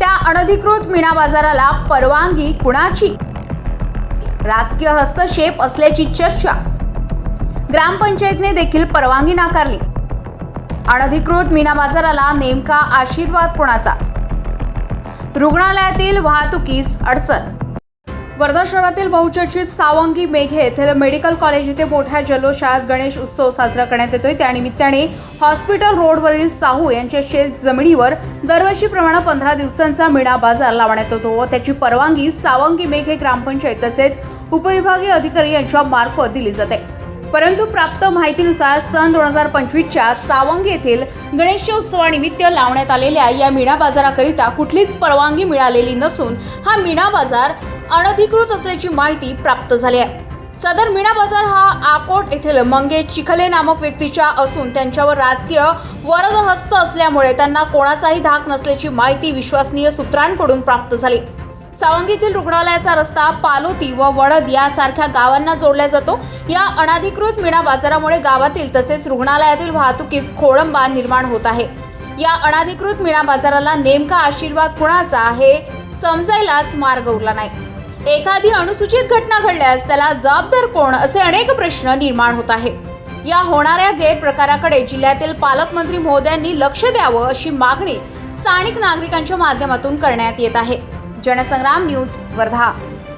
त्या अनधिकृत मीना बाजाराला परवानगी कुणाची? राजकीय हस्तक्षेप असल्याची चर्चा. ग्रामपंचायतने देखील परवानगी नाकारली. अनधिकृत मीना बाजाराला नेमका आशीर्वाद कोणाचा? रुग्णालयातील वाहतुकीस अडचण वर्धा शहरातील बहुचर्चित सावंगी मेघे येथील मेडिकल कॉलेज येथे मोठ्या जल्लोषात गणेश उत्सव साजरा करण्यात येतोय. त्यानिमित्ताने हॉस्पिटल रोडवरील साहू यांच्या शेत जमिनीवर दरवर्षीप्रमाणे पंधरा दिवसांचा मीणा बाजार लावण्यात येतो व त्याची परवानगी सावंगी मेघे ग्रामपंचायत तसेच उपविभागीय अधिकारी यांच्या मार्फत दिली जाते. परंतु प्राप्त माहितीनुसार सन दोन हजार पंचवीसच्या सावंग येथील गणेशोत्सवानिमित्त लावण्यात आलेल्या या मीणा बाजाराकरिता कुठलीच परवानगी मिळालेली नसून हा मीणा बाजार अनधिकृत असल्याची माहिती प्राप्त झाली आहे. सदर मीणा बाजार हा आकोट येथील मंगेश चिखले नामक व्यक्तीच्या असून त्यांच्यावर राजकीय वरदहस्त असल्यामुळे त्यांना कोणाचाही धाक नसल्याची माहिती विश्वसनीय सूत्रांकडून प्राप्त झाली. सावंगीतील रुग्णालयाचा रस्ता पालोती व वडद यासारख्या गावांना जोडला जातो. या अनाधिकृत मीणा बाजारामुळे गावातील तसेच रुग्णालयातील वाहतुकीस खोळंबा निर्माण होत आहे. या अनाधिकृत मीना बाजाराला नेमका आशीर्वाद कुणाचा हे समजायलाच मार्ग उरला नाही. एखादी अनुसूचित घटना घडल्यास त्याला जबाबदार कोण असे अनेक प्रश्न निर्माण होत आहे या होणाऱ्या गैरप्रकाराकडे जिल्ह्यातील पालकमंत्री महोदयांनी लक्ष द्यावं अशी मागणी स्थानिक नागरिकांच्या माध्यमातून करण्यात येत आहे. जनसंग्राम न्यूज वर्धा.